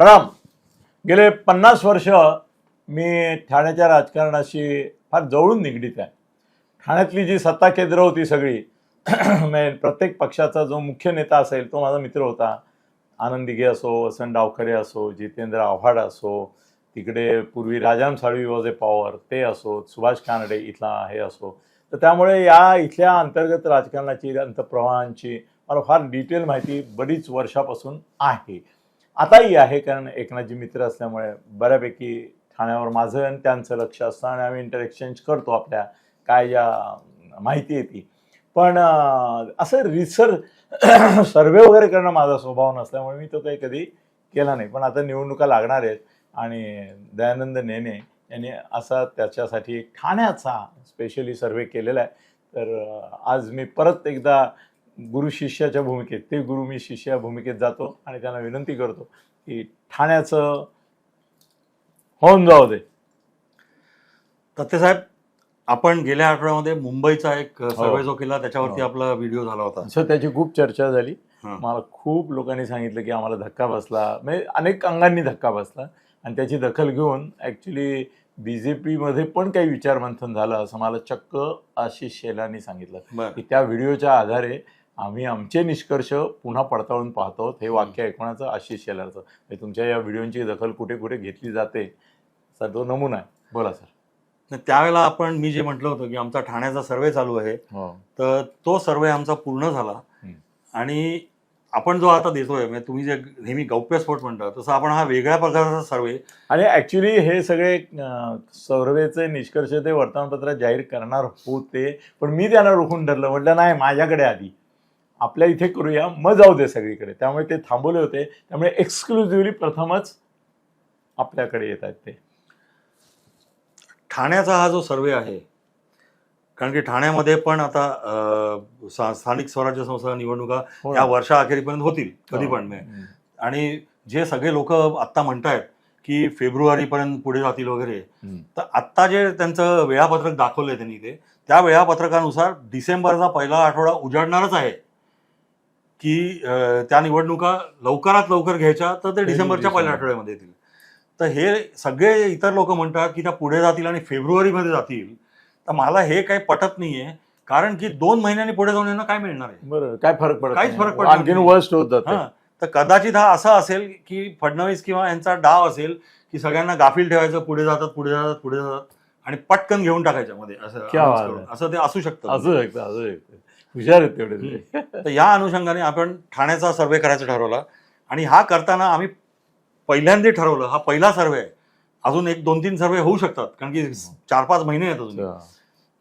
प्रणाम. गेले पन्नास वर्ष मी ठाण्याच्या राजकारणाशी फार जवळून निगडीत आहे. ठाण्यातली जी सत्ता केंद्र होती सगळी म्हणजे प्रत्येक पक्षाचा जो मुख्य नेता असेल तो माझा मित्र होता. आनंद दिघे असो वसंत डावखरे असो जितेंद्र आव्हाड असो तिकडे पूर्वी Rajaram Salvi was a power ते असो सुभाष कानडे इथला हे असो. तर त्यामुळे या इथल्या अंतर्गत राजकारणाची अंतप्रवाहांची मला फार डिटेल माहिती बरीच वर्षापासून आहे. आताही आहे कारण एकनाथजी मित्र असल्यामुळे बऱ्यापैकी ठाण्यावर माझं आणि त्यांचं लक्ष असतं आणि आम्ही इंटर एक्सचेंज करतो आपल्या काय ज्या माहिती आहे ती. पण असं रिसर्च सर्वे वगैरे करणं माझा स्वभाव नसल्यामुळे मी तो काही कधी केला नाही. पण आता निवडणुका लागणार आहेत आणि दयानंद नेने यांनी असा त्याच्यासाठी ठाण्याचा स्पेशली सर्वे केलेला आहे. तर आज मी परत एकदा गुरु शिष्याच्या भूमिकेत ते गुरु मी शिष्य भूमिकेत जातो आणि त्यांना विनंती करतो की ठाण्याचं होऊन जाऊ दे. साहेब आपण गेल्या आठवड्यामध्ये मुंबईचा एक हो. सर्वे जो केला त्याच्यावरती हो. आपला व्हिडिओ झाला होता. असं त्याची खूप चर्चा झाली. हां. मला खूप लोकांनी सांगितलं की आम्हाला धक्का बसला. म्हणजे अनेक अंगांनी धक्का बसला. आणि त्याची दखल घेऊन ॲक्च्युली बी जे पीमध्ये पण काही विचारमंथन झालं असं मला चक्क आशिष शेलानी सांगितलं. की त्या व्हिडिओच्या आधारे आम्ही आमचे निष्कर्ष पुन्हा पडताळून पाहतो. हे वाक्य ऐकण्याचं आशिष शेलारचं. म्हणजे तुमच्या या व्हिडिओची दखल कुठे कुठे घेतली जाते? असा तो नमुना आहे. बोला सर. त्यावेळेला आपण मी जे म्हटलं होतं की आमचा ठाण्याचा सर्वे चालू आहे. हो. तर तो सर्वे आमचा पूर्ण झाला. आणि आपण जो आता देतोय म्हणजे तुम्ही जे नेहमी गौप्यस्फोट म्हणता तसं आपण हा वेगळ्या प्रकारचा सर्वे आणि ॲक्च्युली हे सगळे सर्वेचे निष्कर्ष ते वर्तमानपत्रात जाहीर करणार होते. पण मी त्यांना रोखून धरलं. म्हटलं नाही माझ्याकडे आधी. आपल्या इथे करूया मग जाऊ दे सगळीकडे त्यामुळे ते थांबवले होते त्यामुळे एक्सक्लुझिव्हली प्रथमच आपल्याकडे येत आहेत ते ठाण्याचा हा जो सर्वे आहे कारण की ठाण्यामध्ये पण आता स्थानिक स्वराज्य संस्था निवडणुका हो या ना. वर्षाअखेरीपर्यंत होतील कधी पण म्हणजे. हम्म. आणि जे सगळे लोक आत्ता म्हणतायत की फेब्रुवारीपर्यंत पुढे जातील वगैरे. तर आत्ता जे त्यांचं वेळापत्रक दाखवलंय त्यांनी ते त्या वेळापत्रकानुसार डिसेंबरचा पहिला आठवडा उजाडणारच आहे की त्या निवडणुका लवकरात लवकर घ्यायच्या तर ते डिसेंबरच्या पहिल्या. आठवड्यामध्ये येतील तर हे सगळे इतर लोक म्हणतात की त्या पुढे जातील आणि फेब्रुवारीमध्ये जातील तर मला हे काही पटत नाहीये कारण की दोन महिन्यांनी पुढे जाऊन यांना काय मिळणार आहे बरं काय फरक पडत काहीच. फरक पडणार आणखीन नाही. वर्स्ट होत जातं हा तर कदाचित हा असा असेल की फडणवीस किंवा यांचा डाव असेल की सगळ्यांना गाफील ठेवायचं पुढे जातात पुढे जातात पुढे जातात आणि पटकन घेऊन टाकायच्या मध्ये असं. असं ते असू शकतं असू शकतं असू शकतं हुशार आहेत तेवढे. तर. या अनुषंगाने आपण ठाण्याचा सर्वे करायचा ठरवला आणि हा करताना आम्ही पहिल्यांदा ठरवलं हा पहिला सर्वे आहे. अजून एक दोन तीन सर्वे होऊ शकतात कारण की चार पाच महिने आहेत अजून.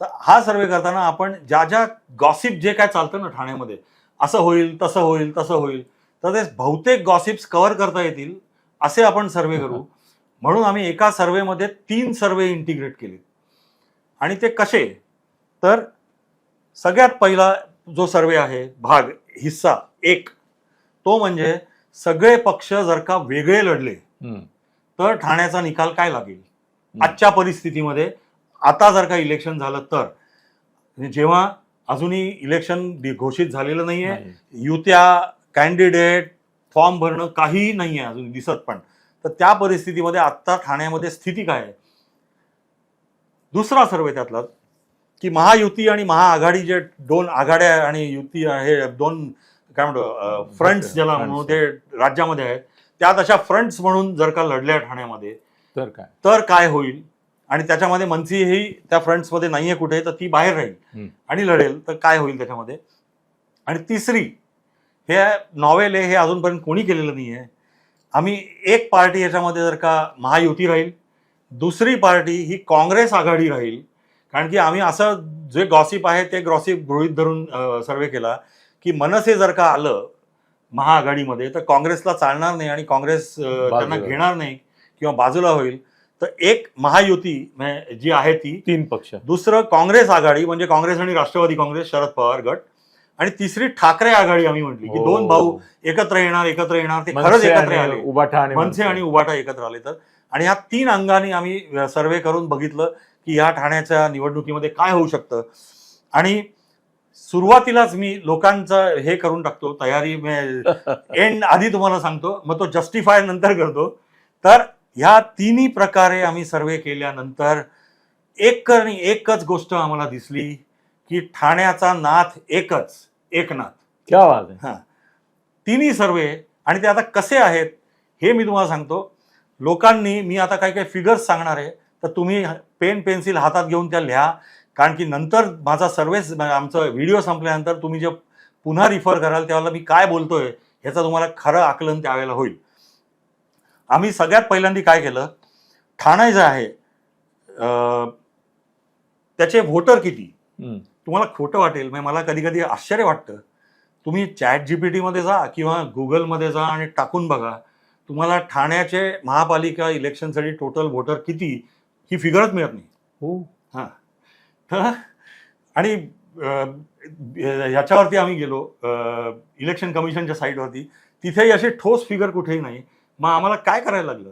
तर हा सर्वे करताना आपण ज्या ज्या गॉसिप जे काय चालतं ना ठाण्यामध्ये असं होईल तसं होईल तसं होईल तर ते बहुतेक गॉसिप्स कव्हर करता येतील असे आपण सर्वे करू. म्हणून आम्ही एका सर्वेमध्ये तीन सर्वे इंटिग्रेट केले आणि ते कसे? तर सगळ्यात पहिला जो सर्वे आहे भाग हिस्सा एक तो म्हणजे सगळे पक्ष जर का वेगळे लढले. तर ठाण्याचा निकाल काय लागेल आजच्या परिस्थितीमध्ये आता जर का इलेक्शन झालं तर जेव्हा अजूनही इलेक्शन घोषित झालेलं नाहीये नाही. युत्या कॅन्डिडेट फॉर्म भरणं काहीही नाहीये अजून दिसत पण तर त्या परिस्थितीमध्ये आत्ता ठाण्यामध्ये स्थिती काय आहे दुसरा सर्वे त्यातला की महायुती आणि महाआघाडी जे दोन आघाड्या आणि युती हे दोन काय म्हणतो फ्रंट्स ज्याला. म्हणून ते राज्यामध्ये आहेत त्यात अशा फ्रंट्स म्हणून जर का लढल्या ठाण्यामध्ये तर काय तर काय होईल आणि त्याच्यामध्ये मनसी ही त्या फ्रंट्समध्ये नाहीये कुठे तर ती बाहेर राहील. आणि लढेल तर काय होईल त्याच्यामध्ये आणि तिसरी हे नॉवेल आहे हे अजूनपर्यंत कोणी केलेलं नाही आहे आम्ही एक पार्टी याच्यामध्ये जर का महायुती राहील दुसरी पार्टी ही काँग्रेस आघाडी राहील कारण की आम्ही असं जे गॉसिप आहे ते गॉसिप गृहीत धरून सर्वे केला की मनसे जर का आलं महाआघाडीमध्ये तर काँग्रेसला चालणार नाही आणि काँग्रेस त्यांना. घेणार नाही किंवा बाजूला होईल. तर एक महायुती जी आहे ती तीन पक्ष. दुसरं काँग्रेस आघाडी म्हणजे काँग्रेस आणि राष्ट्रवादी काँग्रेस शरद पवार गट. आणि तिसरी ठाकरे आघाडी आम्ही म्हटली की हो. दोन भाऊ एकत्र येणार एकत्र येणार ते खरंच एकत्र आले. उबाठा आणि मनसे आणि उबाटा एकत्र आले तर. आणि ह्या तीन अंगाने आम्ही सर्वे करून बघितलं की ह्या ठाण्याच्या निवडणुकीमध्ये काय होऊ शकतं? आणि सुरुवातीलाच मी लोकांचं हे करून टाकतो तयारी एंड आधी तुम्हाला सांगतो मग तो जस्टिफाय नंतर करतो. तर ह्या तिन्ही प्रकारे आम्ही सर्वे केल्यानंतर एक आणि एकच गोष्ट आम्हाला दिसली की ठाण्याचा नाथ एकच एकनाथ. क्या हा. तिन्ही सर्वे आणि ते आता कसे आहेत हे मी तुम्हाला सांगतो. लोकांनी मी आता काही काही फिगर्स सांगणार आहे तर तुम्ही पेन पेन्सिल हातात घेऊन त्या लिहा. कारण की नंतर माझा सर्वे आमचं व्हिडिओ संपल्यानंतर तुम्ही जे पुन्हा रिफर कराल त्यावेळेला मी काय बोलतोय ह्याचं तुम्हाला खरं आकलन त्यावेळेला होईल. आम्ही सगळ्यात पहिल्यांदा काय केलं? ठाणे जे आहे त्याचे व्होटर किती. तुम्हाला खोटं वाटेल म्हणजे मला कधी कधी आश्चर्य वाटतं. तुम्ही चॅट जीपीटी मध्ये जा किंवा गुगलमध्ये जा आणि टाकून बघा. तुम्हाला ठाण्याचे महापालिका इलेक्शनसाठी टोटल व्होटर किती? ही फिगरच मिळत नाही. हो. हां. आणि ह्याच्यावरती आम्ही गेलो इलेक्शन कमिशनच्या साईटवरती. तिथेही असे ठोस फिगर कुठेही नाही. मग आम्हाला काय करायला लागलं?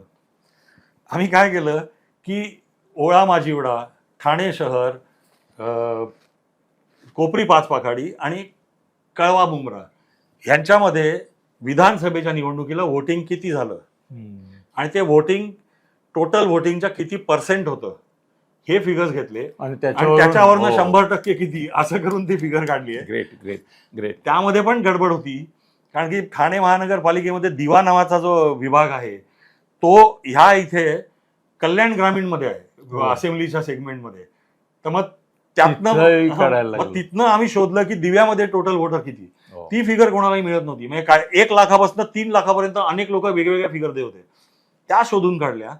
आम्ही काय केलं की ओळा माजिवडा ठाणे शहर कोपरी पाचपाखाडी आणि कळवा बुमरा यांच्यामध्ये विधानसभेच्या निवडणुकीला वोटिंग किती झालं. आणि ते वोटिंग टोटल वोटिंगच्या किती पर्सेंट होतं? हे फिगर्स घेतले. आणि त्याच्यावरून- हो. शंभर टक्के किती? असं करून ती फिगर काढली आहे. ग्रेट ग्रेट ग्रेट त्यामध्ये पण गडबड होती. कारण की ठाणे महानगरपालिकेमध्ये दिवा नावाचा जो विभाग आहे तो ह्या इथे कल्याण ग्रामीणमध्ये हो. आहे असेंब्लीच्या सेगमेंटमध्ये तर मग त्यातनं मग. तिथनं आम्ही शोधलं की दिव्यामध्ये टोटल वोटर किती? हो. ती फिगर कोणालाही मिळत नव्हती. म्हणजे काय एक लाखापासून तीन लाखापर्यंत अनेक लोक वेगवेगळ्या फिगर देत होते. त्या शोधून काढल्या.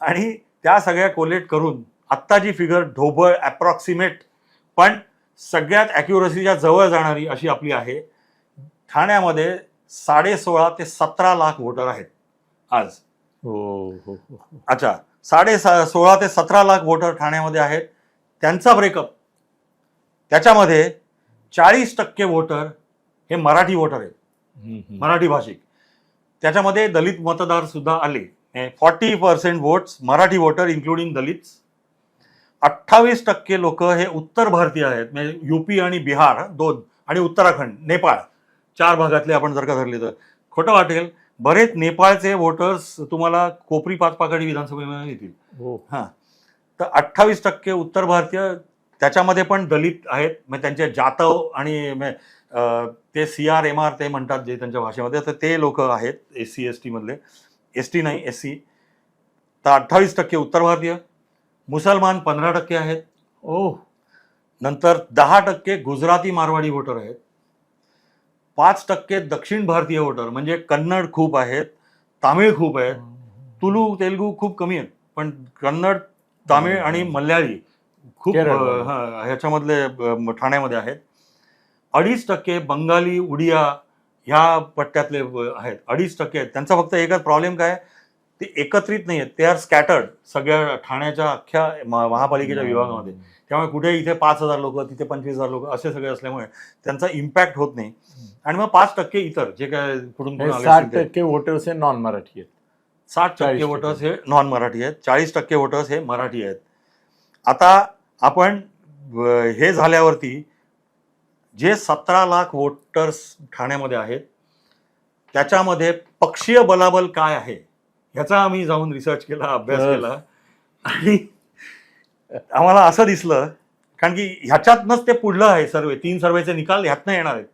आणि त्या सगळ्या कोलेट करून आत्ता जी फिगर ढोबळ अप्रॉक्सिमेट पण सगळ्यात अॅक्युरसीच्या जवळ जाणारी अशी आपली आहे. ठाण्यामध्ये साडे सोळा ते सतरा लाख वोटर आहेत आज. हो हो हो. हो. अच्छा साडे सा- सोळा ते सतरा लाख वोटर ठाण्यामध्ये आहेत. त्यांचा ब्रेकअप त्याच्यामध्ये चाळीस टक्के वोटर हे मराठी वोटर आहेत. मराठी भाषिक. त्याच्यामध्ये दलित मतदार सुद्धा आले. Forty percent votes Marathi voter including Dalit अठ्ठावीस टक्के लोक हे उत्तर भारतीय आहेत. म्हणजे युपी आणि बिहार दोन. आणि उत्तराखंड नेपाळ. चार भागातले आपण जर का धरले तर. खोटं वाटेल. बरेच नेपाळचे वोटर्स तुम्हाला कोपरी पाचपाकडी विधानसभेमध्ये येतील. हो. हां. तर अठ्ठावीस टक्के उत्तर भारतीय त्याच्यामध्ये पण दलित आहेत. मग त्यांचे जातव आणि ते सी आर एम आर ते म्हणतात जे त्यांच्या भाषेमध्ये. तर ते लोक आहेत एस सी एस टीमधले एस टी नाही एस सी तर अठ्ठावीस टक्के उत्तर भारतीय. मुसलमान पंधरा टक्के आहेत. ओ नंतर दहा टक्के गुजराती मारवाडी वोटर आहेत. पाच टक्के दक्षिण भारतीय वोटर म्हणजे कन्नड खूप आहेत तामिळ खूप आहेत. तुलू तेलगू खूप कमी आहेत. पण कन्नड तामिळ आणि मल्याळी खूप हा, ह्याच्यामधले ठाण्यामध्ये आहेत. अडीच टक्के बंगाली उडिया ह्या पट्ट्यातले आहेत. अडीच टक्के आहेत. त्यांचा फक्त एकच प्रॉब्लेम काय ते एकत्रित नाही आहेत ते आर स्कॅटर्ड सगळ्या ठाण्याच्या अख्ख्या महापालिकेच्या विभागामध्ये. त्यामुळे कुठे इथे पाच हजार लोक तिथे पंचवीस हजार लोक असे सगळे असल्यामुळे त्यांचा इम्पॅक्ट होत नाही. आणि मग पाच टक्के इतर जे काय कुठून साठ. टक्के वोटर्स हे नॉन मराठी आहेत. साठ टक्के 40% वोटर्स हे नॉन मराठी आहेत. चाळीस टक्के वोटर्स हे मराठी आहेत. आता आपण हे झाल्यावरती जे सतरा लाख वोटर्स ठाण्यामध्ये आहेत त्याच्यामध्ये पक्षीय बलाबल काय आहे ह्याचा आम्ही जाऊन रिसर्च केला अभ्यास. केला. आणि आम्हाला असं दिसलं कारण की ह्याच्यातनंच ते पुढलं आहे सर्वे तीन सर्वेचे निकाल ह्यातनं येणार आहेत.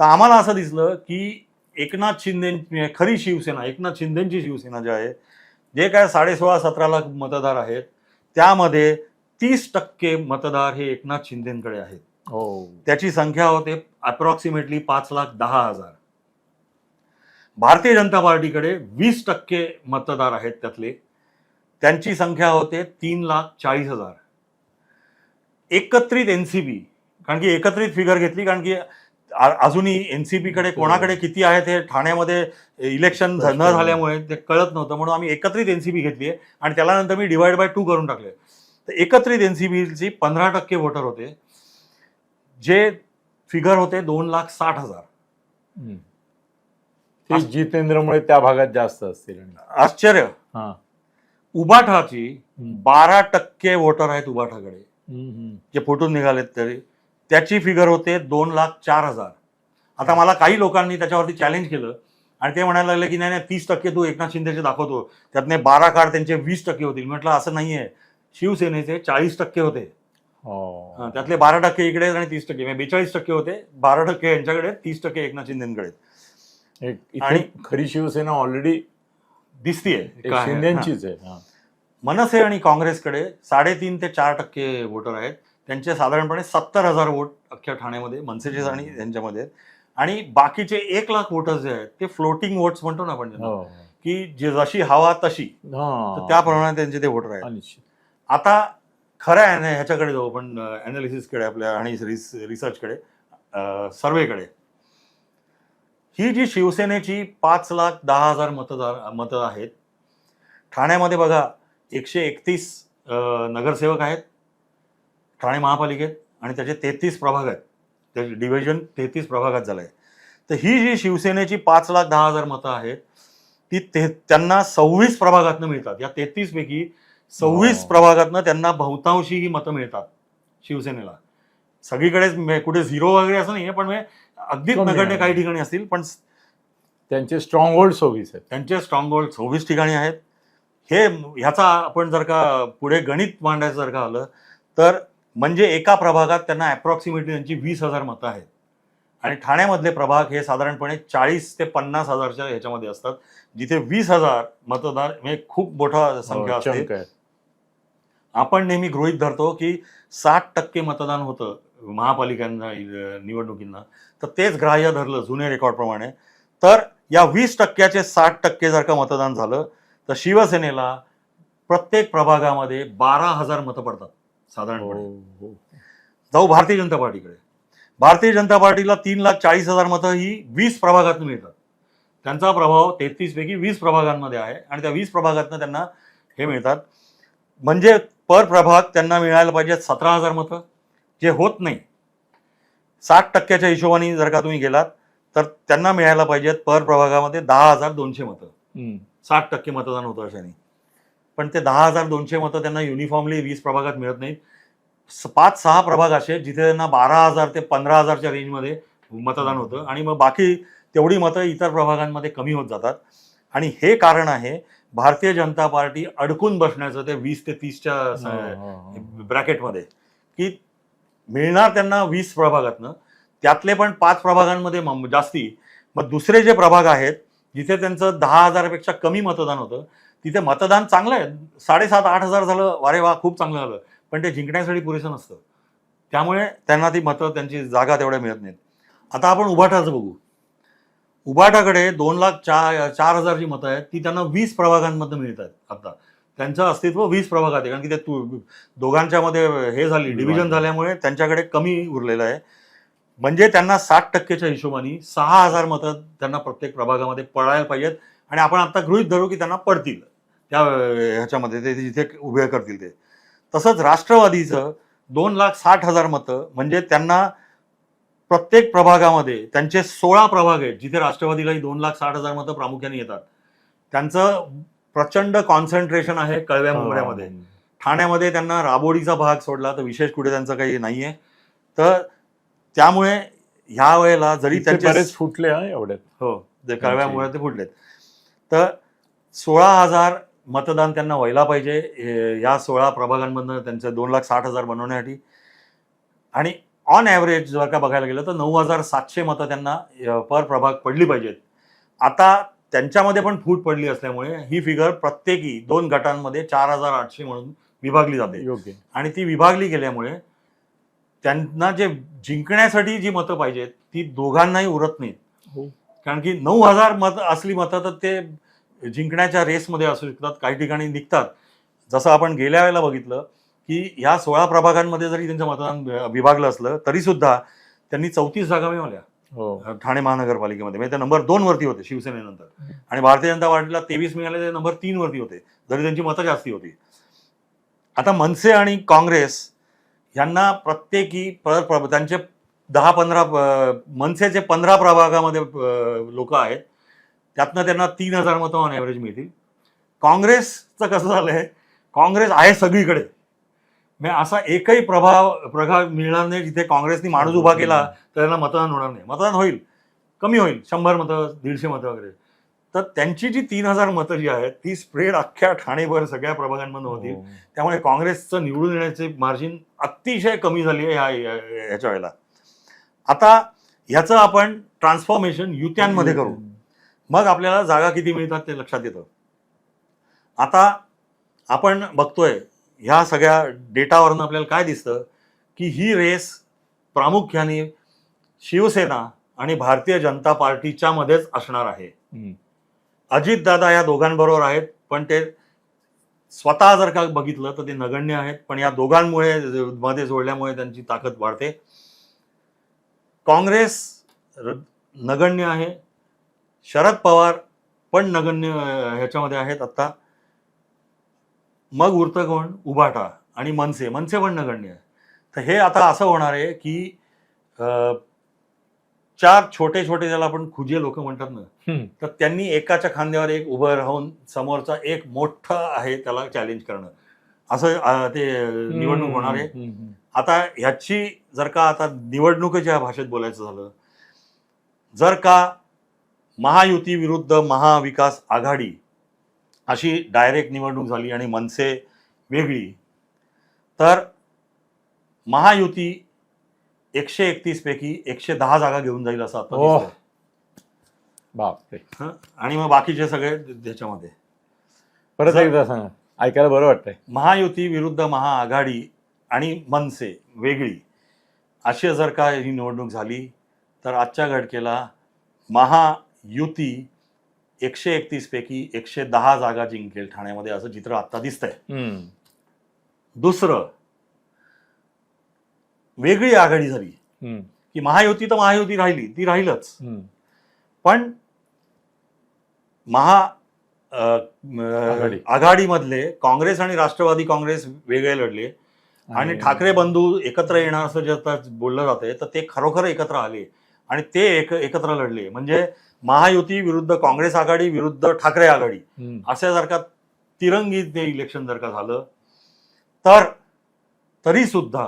तर आम्हाला असं दिसलं की एकनाथ शिंदे खरी शिवसेना एकनाथ शिंदेची शिवसेना जी आहे जे काय साडेसोळा सतरा लाख मतदार आहेत त्यामध्ये तीस टक्के मतदार हे एकनाथ शिंदेकडे आहेत. हो. त्याची संख्या होते अप्रॉक्सिमेटली पाच लाख दहा हजार. भारतीय जनता पार्टीकडे वीस टक्के मतदार आहेत त्यातले. त्यांची संख्या होते तीन लाख चाळीस हजार. एकत्रित एनसीपी कारण की एकत्रित फिगर घेतली कारण की अजूनही एनसीपी कडे कोणाकडे किती आहेत हे ठाण्यामध्ये इलेक्शन न. झाल्यामुळे ते कळत नव्हतं म्हणून आम्ही एकत्रित एनसीपी घेतली आहे. आणि त्याला नंतर मी डिवाइड बाय टू करून टाकले. तर एकत्रित एनसीपीची पंधरा टक्के वोटर होते. जे फिगर होते दोन लाख साठ हजार. हम्म. ते जितेंद्रमुळे त्या भागात जास्त असतील. आश्चर्य. हा. उबाठाची. बारा टक्के वोटर आहेत उबाठाकडे. जे फुटून निघालेत तरी. त्याची फिगर होते दोन लाख चार हजार. आता मला काही लोकांनी त्याच्यावरती चॅलेंज केलं. आणि ते म्हणायला लागले की नाही नाही तीस टक्के तू एकनाथ शिंदेचे दाखवतो. त्यातले बारा कार्ड त्यांचे वीस टक्के होतील. म्हटलं असं नाहीये. शिवसेनेचे चाळीस टक्के होते. हो. त्यातले बारा टक्के इकडे आहेत आणि तीस टक्के म्हणजे बेचाळीस टक्के होते बारा टक्के यांच्याकडे आहेत, तीस टक्के एकनाथ शिंदेकडे आहेत. एक इथे आणि- खरी शिवसेना ऑलरेडी दिसतीये. शिंदेचीच आहे हा. मनसे आणि काँग्रेसकडे साडेतीन ते चार टक्के वोटर आहेत त्यांचे साधारणपणे सत्तर हजार वोट अख्ख्या ठाण्यामध्ये मनसेचे आणि त्यांच्यामध्ये आहेत आणि बाकीचे एक लाख वोटर्स जे आहेत ते फ्लोटिंग वोट्स म्हणतो ना आपण हो. की जे जशी हवा तशी हा. त्याप्रमाणे त्यांचे ते वोटर आहेत. आता खरं आहे ना ह्याच्याकडे जाऊ आपण अनालिसिसकडे आपल्या आणि रिसर्चकडे सर्वेकडे ही जी शिवसेनेची पाच लाख दहा हजार मतदार मतं आहेत ठाण्यामध्ये बघा एकशे एकतीस नगरसेवक आहेत ठाणे महापालिकेत आणि त्याचे तेहतीस प्रभाग आहेत. त्याचे डिव्हिजन तेहतीस प्रभागात झालं आहे तर ही जी शिवसेनेची पाच लाख दहा हजार मतं आहेत ती ते त्यांना सव्वीस प्रभागातनं मिळतात. या तेहतीस पैकी सव्वीस हो. प्रभागातनं त्यांना बहुतांशी ही मतं मिळतात शिवसेनेला सगळीकडेच मे- कुठे झिरो वगैरे असं नाहीये पण म्हणजे अगदीच कमी नगण्य आहे. काही ठिकाणी असतील पण त्यांचे स्ट्रॉंग होल्ड सव्वीस आहेत त्यांचे स्ट्रॉंग होल्ड सव्वीस ठिकाणी आहेत हे ह्याचा आपण जर का पुढे गणित मांडायचं जर का आलं तर म्हणजे एका प्रभागात त्यांना अप्रॉक्सिमेटली त्यांची वीस हजार मतं आहेत आणि ठाण्यामधले प्रभाग हे साधारणपणे चाळीस ते पन्नास हजारच्या ह्याच्यामध्ये असतात जिथे वीस हजार मतदार म्हणजे खूप मोठा संख्या हो, असते चंक. आपण नेहमी गृहीत धरतो की साठ टक्के मतदान होतं महापालिकांना निवडणुकींना. तर तेच ग्राह्य धरलं जुने रेकॉर्डप्रमाणे तर या वीस टक्क्याचे साठ टक्के जर का मतदान झालं तर शिवसेनेला प्रत्येक प्रभागामध्ये बारा हजार मतं पडतात साधारणपणे. हो, हो. जाऊ भारतीय जनता पार्टीकडे. भारतीय जनता पार्टीला तीन लाख चाळीस हजार मतं ही वीस प्रभागातून मिळतात. त्यांचा प्रभाव तेहतीस पैकी वीस प्रभागांमध्ये आहे आणि त्या वीस प्रभागातनं त्यांना हे मिळतात. म्हणजे पर प्रभाग त्यांना मिळायला पाहिजे सतरा हजार मतं. जे होत नाही. साठ टक्क्याच्या हिशोबाने जर का तुम्ही गेलात तर त्यांना मिळायला पाहिजेत पर प्रभागामध्ये दहा हजार दोनशे मतं. साठ टक्के मतदान होतं अशाने. पण ते दहा हजार दोनशे मतं त्यांना युनिफॉर्मली वीस प्रभागात मिळत नाहीत. पाच सहा प्रभाग असे जिथे त्यांना बारा हजार ते पंधरा हजारच्या रेंजमध्ये मतदान होतं. आणि मग बाकी तेवढी मतं इतर प्रभागांमध्ये कमी होत जातात. आणि हे कारण आहे भारतीय जनता पार्टी अडकून बसण्याचं ते वीस ते तीसच्या. ब्रॅकेटमध्ये. की मिळणार त्यांना वीस प्रभागातनं त्यातले पण पाच प्रभागांमध्ये जास्ती. मग दुसरे जे प्रभाग आहेत जिथे त्यांचं दहा हजारापेक्षा कमी मतदान होतं तिथे मतदान चांगलं आहे. साडेसात आठ हजार झालं वारे वा खूप चांगलं झालं. पण ते जिंकण्यासाठी पुरेसं नसतं. त्यामुळे त्यांना ती मतं त्यांची जागा तेवढ्या मिळत नाहीत. आता आपण उभाटाचं बघू. उभाटाकडे दोन लाख चार चार हजार जी मतं आहेत. ती त्यांना वीस प्रभागांमधनं मिळतात आता. त्यांचं अस्तित्व वीस प्रभागात आहे. कारण की ते तु- दोघांच्या मध्ये हे झाली डिव्हिजन झाल्यामुळे त्यांच्याकडे कमी उरलेलं आहे. म्हणजे त्यांना साठ टक्केच्या हिशोबाने सहा हजार मतं त्यांना प्रत्येक प्रभागामध्ये पडायला पाहिजेत. आणि आपण आता गृहित धरू की त्यांना पडतील. त्या ह्याच्यामध्ये ते जिथे उभे करतील ते. तसंच राष्ट्रवादीचं दोन लाख साठ हजार मतं म्हणजे त्यांना प्रत्येक प्रभागामध्ये त्यांचे सोळा प्रभाग आहेत जिथे राष्ट्रवादीलाही दोन लाख साठ हजार मतं प्रामुख्याने येतात. त्यांचं प्रचंड कॉन्सन्ट्रेशन आहे कळव्या मुंबऱ्यामध्ये ठाण्यामध्ये त्यांना राबोडीचा भाग सोडला तर विशेष कुठे त्यांचं काही नाहीये. तर त्यामुळे ह्या वेळेला जरी त्यांचे फुटले हा एवढ्यात. हो ते कळव्यामुळे ते फुटलेत. तर सोळा हजार मतदान त्यांना व्हायला पाहिजे या सोळा प्रभागांमधनं त्यांचे दोन लाख साठ हजार बनवण्यासाठी. आणि ऑन ॲव्हरेज जर का बघायला गेलं तर नऊ हजार सातशे मतं त्यांना पर प्रभाग पडली पाहिजेत. आता त्यांच्यामध्ये पण फूट पडली असल्यामुळे ही फिगर प्रत्येकी दोन गटांमध्ये चार हजार आठशे म्हणून विभागली जाते. योग्य. आणि ती विभागली गेल्यामुळे त्यांना जे जिंकण्यासाठी जी मतं पाहिजेत ती दोघांनाही उरत नाहीत. हो. कारण की नऊ हजार मत असली मतं तर ते जिंकण्याच्या रेसमध्ये असू शकतात काही ठिकाणी निघतात. जसं आपण गेल्या वेळेला बघितलं की ह्या सोळा प्रभागांमध्ये जरी त्यांचं मतदान विभागलं असलं तरी सुद्धा त्यांनी चौतीस जागा मिळवल्या. हो. ठाणे महानगरपालिकेमध्ये. म्हणजे ते नंबर दोन वरती होते शिवसेनेनंतर. आणि भारतीय जनता पार्टीला तेवीस मिळाले ते नंबर तीन वरती होते जरी त्यांची मतं जास्ती होती. आता मनसे आणि काँग्रेस यांना प्रत्येकी प्र- प्र- त्यांचे दहा पंधरा मनसेचे पंधरा प्रभागामध्ये लोक आहेत. त्यातनं त्यांना तीन हजार मतं ऑन ॲव्हरेज मिळतील. काँग्रेसचं कसं झालंय? काँग्रेस आहे सगळीकडे. म्हणजे असा एकही प्रभाव प्रभाव मिळणार नाही जिथे काँग्रेसनी माणूस उभा केला तर त्यांना मतदान होणार नाही. मतदान होईल. कमी होईल. शंभर मतं दीडशे मतं वगैरे. तर त्यांची जी तीन हजार मतं जी आहेत ती स्प्रेड अख्ख्या ठाणेभर सगळ्या प्रभागांमधून होतील. हो. त्यामुळे काँग्रेसचं निवडून येण्याचे मार्जिन अतिशय कमी झाली आहे ह्या ह्या- ह्याच्या वेळेला. आता ह्याचं आपण ट्रान्सफॉर्मेशन युत्यांमध्ये करू. मग आपल्याला जागा किती मिळतात ते लक्षात येतं. आता आपण बघतोय ह्या सगळ्या डेटावरून आपल्याला काय दिसतं? की ही रेस प्रामुख्याने शिवसेना आणि भारतीय जनता पार्टीच्या मध्येच असणार आहे. अजितदादा या दोघांबरोबर आहेत पण ते स्वतः जर का बघितलं तर ते नगण्य आहेत पण या दोघांमुळे मध्ये जोडल्यामुळे त्यांची ताकद वाढते. काँग्रेस नगण्य आहे शरद पवार पण नगण्य ह्याच्यामध्ये आहेत आत्ता मग उरतं कोण उभाटा आणि मनसे मनसे पण नगण्य आहे तर हे आता असं होणार आहे की चार छोटे छोटे ज्याला आपण खुजे लोक म्हणतात ना. तर त्यांनी एकाच्या खांद्यावर एक उभं राहून समोरचा एक मोठं आहे त्याला चॅलेंज करणं असं ते निवडणूक होणार आहे. आता ह्याची जर का आता निवडणुकीच्या भाषेत बोलायचं झालं जर का महायुती विरुद्ध महाविकास आघाडी अशी डायरेक्ट निवडणूक झाली आणि मनसे वेगळी तर महायुती एकशे एकतीस पैकी एकशे दहा जागा घेऊन जाईल असं आता. दिसतंय. बापरे हं? आणि मग बाकीचे सगळे त्याच्यामध्ये परत जर- एकदा सांगा ऐकायला बरं वाटतंय महायुती विरुद्ध महाआघाडी आणि मनसे वेगळी अशी जर का ही निवडणूक झाली तर आजच्या घटकेला महायुती एकशे एकतीस पैकी एकशे दहा जागा जिंकेल ठाण्यामध्ये असं चित्र आता दिसतंय हम्म. दुसरं वेगळी आघाडी झाली. की महायुती तर महायुती राहिली ती राहीलच. पण महा अ, म, आघाडी. आघाडीमधले काँग्रेस आणि राष्ट्रवादी काँग्रेस वेगळे लढले आणि ठाकरे बंधू एकत्र येणार असं जे आता बोललं जातंय तर ते खरोखर एकत्र आले आणि ते एक एकत्र लढले म्हणजे महायुती विरुद्ध काँग्रेस आघाडी विरुद्ध ठाकरे आघाडी. असे जर का तिरंगी ते इलेक्शन जर का झालं तर तरी सुद्धा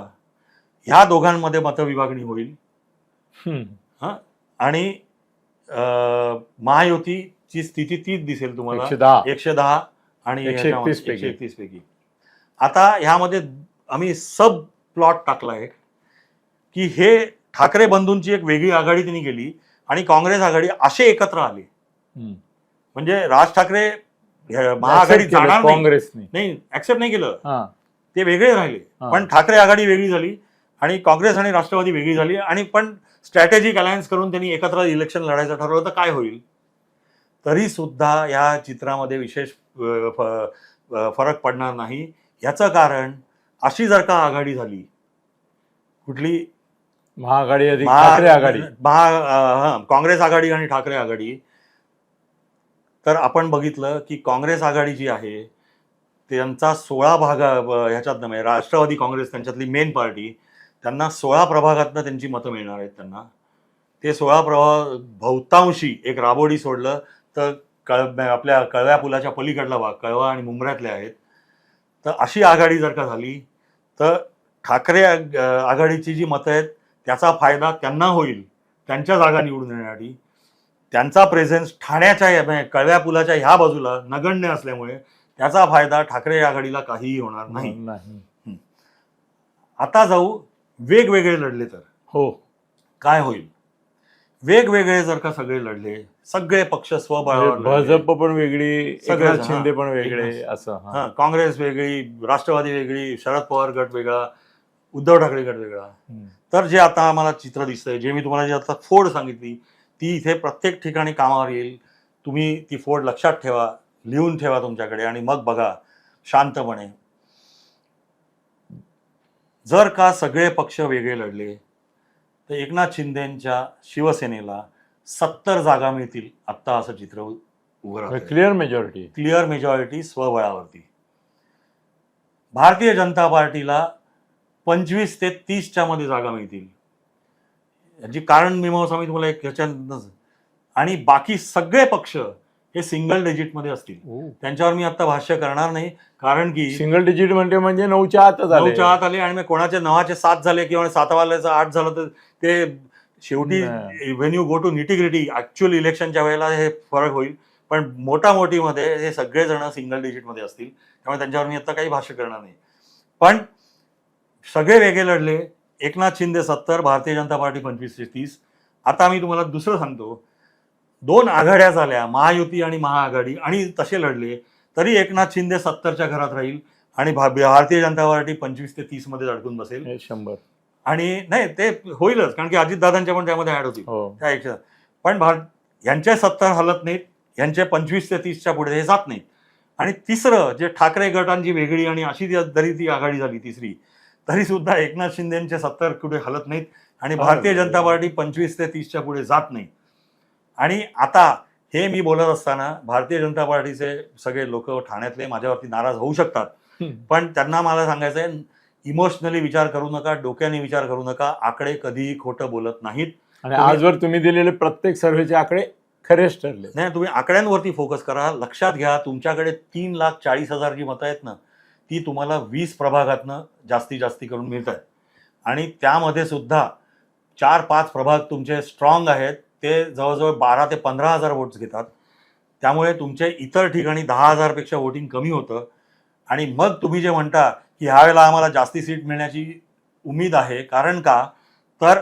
ह्या दोघांमध्ये मतविभागणी होईल. आणि महायुतीची स्थिती तीच दिसेल तुम्हाला एकशे दहा एकशे दहा आणि. एकशे एकतीस पैकी आता ह्यामध्ये आम्ही सब प्लॉट टाकला आहे की हे ठाकरे बंधूंची एक वेगळी आघाडी त्यांनी केली आणि काँग्रेस आघाडी असे एकत्र आले. म्हणजे राज ठाकरे केलं जाणार नाही. काँग्रेसने. नाही ऍक्सेप्ट नाही केलं. ते वेगळे राहिले. पण ठाकरे आघाडी वेगळी झाली आणि काँग्रेस आणि राष्ट्रवादी वेगळी झाली आणि पण स्ट्रॅटेजिक अलायन्स करून त्यांनी एकत्र इलेक्शन लढायचं ठरवलं तर काय होईल? तरी सुद्धा या चित्रामध्ये विशेष फरक पडणार नाही. याचं कारण अशी जर का आघाडी झाली कुठली महाआघाडी अधिक ठाकरे आघाडी. महा हा, काँग्रेस आघाडी आणि ठाकरे आघाडी. तर आपण बघितलं की काँग्रेस आघाडी जी आहे त्यांचा सोळा भाग ह्याच्यातनं म्हणजे राष्ट्रवादी काँग्रेस त्यांच्यातली मेन पार्टी त्यांना सोळा प्रभागातनं त्यांची मतं मिळणार आहेत त्यांना. ते सोळा प्रभाग बहुतांशी एक राबोडी सोडलं तर कळ आपल्या कळव्या पुलाच्या पलीकडला भाग कळवा आणि मुंबऱ्यातले आहेत. तर अशी आघाडी जर का झाली तर ठाकरे आघ- आघाडीची जी मतं आहेत त्याचा फायदा त्यांना होईल त्यांच्या जागा निवडून येण्यासाठी त्यांचा प्रेझेन्स ठाण्याच्या म्हणजे कळव्या पुलाच्या ह्या बाजूला नगण्य असल्यामुळे त्याचा फायदा ठाकरे आघाडीला काहीही होणार नाही नाही आता जाऊ वेगवेगळे लढले तर हो काय होईल वेगवेगळे जर का सगळे लढले सगळे पक्ष स्वबळावर म्हणजे. भाजप पण वेगळी एकनाथ शिंदे पण. वेगळे. असं काँग्रेस वेगळी राष्ट्रवादी वेगळी शरद पवार गट वेगळा उद्धव ठाकरे गट वेगळा. तर जे आता आम्हाला चित्र दिसतंय जे मी तुम्हाला जे आता फोड सांगितली ती इथे प्रत्येक ठिकाणी कामावर येईल. तुम्ही ती फोड लक्षात ठेवा लिहून ठेवा तुमच्याकडे आणि मग बघा शांतपणे. जर का सगळे पक्ष वेगळे लढले तर एकनाथ शिंदेच्या शिवसेनेला सत्तर जागा मिळतील. आत्ता असं चित्र उभं क्लिअर मेजॉरिटी क्लिअर मेजॉरिटी स्वबळावरती. भारतीय जनता पार्टीला पंचवीस ते तीसच्या मध्ये जागा मिळतील. याची कारण मीमांसा मी तुम्हाला एक ह्याच्यात आणि बाकी सगळे पक्ष हे सिंगल डिजिटमध्ये असतील. त्यांच्यावर मी आता भाष्य करणार नाही. कारण की सिंगल डिजिट म्हणजे म्हणजे नऊच्या आत झाले. नऊच्या आत आले आणि मग कोणाचे नवाचे सात झाले किंवा सातवाल्याचं आठ झालं तर ते शेवटी नाही. When you go to nitty gritty actual इलेक्शनच्या वेळेला हे फरक होईल. पण मोठामोठीमध्ये हे सगळेजण सिंगल डिजिटमध्ये असतील. त्यामुळे त्यांच्यावर मी आता काही भाष्य करणार नाही. पण सगळे वेगळे लढले. एकनाथ शिंदे सत्तर भारतीय जनता पार्टी पंचवीस ते तीस. आता मी तुम्हाला दुसरं सांगतो. दोन आघाड्या झाल्या महायुती आणि महाआघाडी आणि तसे लढले. तरी एकनाथ शिंदे सत्तरच्या घरात राहील आणि भारतीय जनता पार्टी पंचवीस ते तीसमध्ये अडकून बसेल. शंभर. आणि नाही ते होईलच कारण की अजितदादांच्या पण त्यामध्ये ऍड होतील. हो. त्या एकशे पण भार यांचे सत्तर हलत नाहीत यांचे पंचवीस ते तीसच्या पुढे हे जात नाहीत. आणि तिसरं जे ठाकरे गटांची वेगळी आणि अशी जरी ती आघाडी झाली तिसरी तरी सुद्धा एकनाथ शिंदेचे सत्तर कुठे हलत नाहीत आणि भारतीय जनता पार्टी पंचवीस ते तीसच्या पुढे जात नाही. आणि आता हे मी बोलत असताना भारतीय जनता पार्टीचे सगळे लोक ठाण्यातले माझ्यावरती नाराज होऊ शकतात. पण त्यांना मला सांगायचं आहे इमोशनली विचार करू नका डोक्याने विचार करू नका आकडे कधीही खोटं बोलत नाहीत. आणि आजवर तुम्ही दिलेले प्रत्येक सर्व्हेचे आकडे खरेच ठरले. नाही तुम्ही आकड्यांवरती फोकस करा लक्षात घ्या तुमच्याकडे तीन लाख चाळीस हजार जी मतं आहेत ना ती तुम्हाला वीस प्रभागातनं जास्तीत जास्ती करून मिळत आहेत आणि त्यामध्ये सुद्धा चार पाच प्रभाग तुमचे स्ट्रॉंग आहेत. ते जवळजवळ बारा ते पंधरा हजार वोट्स घेतात. त्यामुळे तुमचे इतर ठिकाणी दहा हजारपेक्षा वोटिंग कमी होतं. आणि मग तुम्ही जे म्हणता की ह्यावेळेला आम्हाला जास्ती सीट मिळण्याची उमेद आहे. कारण का? तर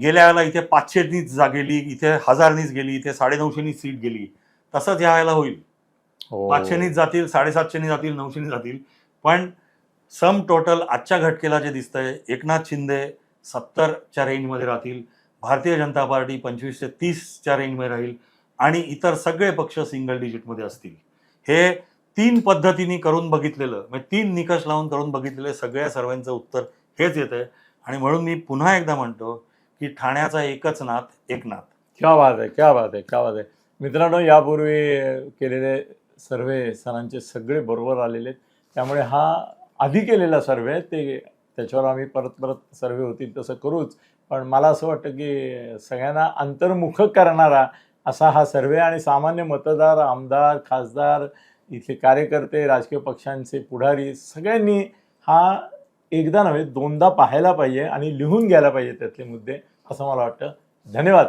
गेल्या वेळेला इथे पाचशेनीच जा गेली इथे हजारनीच गेली इथे साडेनऊशेनीच सीट गेली. तसंच या वेळेला होईल. हो. पाचशेनीच जातील साडेसातशेनी जातील नऊशेनी जातील. पण सम टोटल आजच्या घटकेला जे दिसतंय एकनाथ शिंदे सत्तरच्या रेंजमध्ये राहतील भारतीय जनता पार्टी पंचवीस ते तीसच्या रेंजमध्ये राहील आणि इतर सगळे पक्ष सिंगल डिजिटमध्ये असतील. हे तीन पद्धतीने करून बघितलेलं म्हणजे तीन निकष लावून करून बघितलेले सगळ्या सर्वांचं उत्तर हेच येत आहे आणि म्हणून मी पुन्हा एकदा म्हणतो की ठाण्याचा एकच नाथ एक नाथ क्या बात आहे क्या बात आहे क्या बात आहे. मित्रांनो यापूर्वी केलेले सर्वे सरांचे सगळे बरोबर आलेले आहेत. त्यामुळे हा आधी केलेला सर्वे ते त्याच्यावर आम्ही परत परत सर्वे होतील तसं करूच. पण मला असं वाटतं की सगळ्यांना अंतर्मुख करणारा असा हा सर्वे आणि सामान्य मतदार आमदार खासदार इथले कार्यकर्ते राजकीय पक्षांचे पुढारी सगळ्यांनी हा एकदा नव्हे दोनदा पाहायला पाहिजे आणि लिहून घ्यायला पाहिजे त्यातले मुद्दे असं मला वाटतं. धन्यवाद.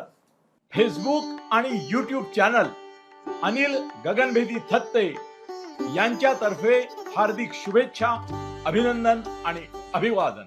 फेसबुक आणि यूट्यूब चॅनल अनिल गगनभेदी थत्ते यांच्यातर्फे हार्दिक शुभेच्छा अभिनंदन आणि अभिवादन.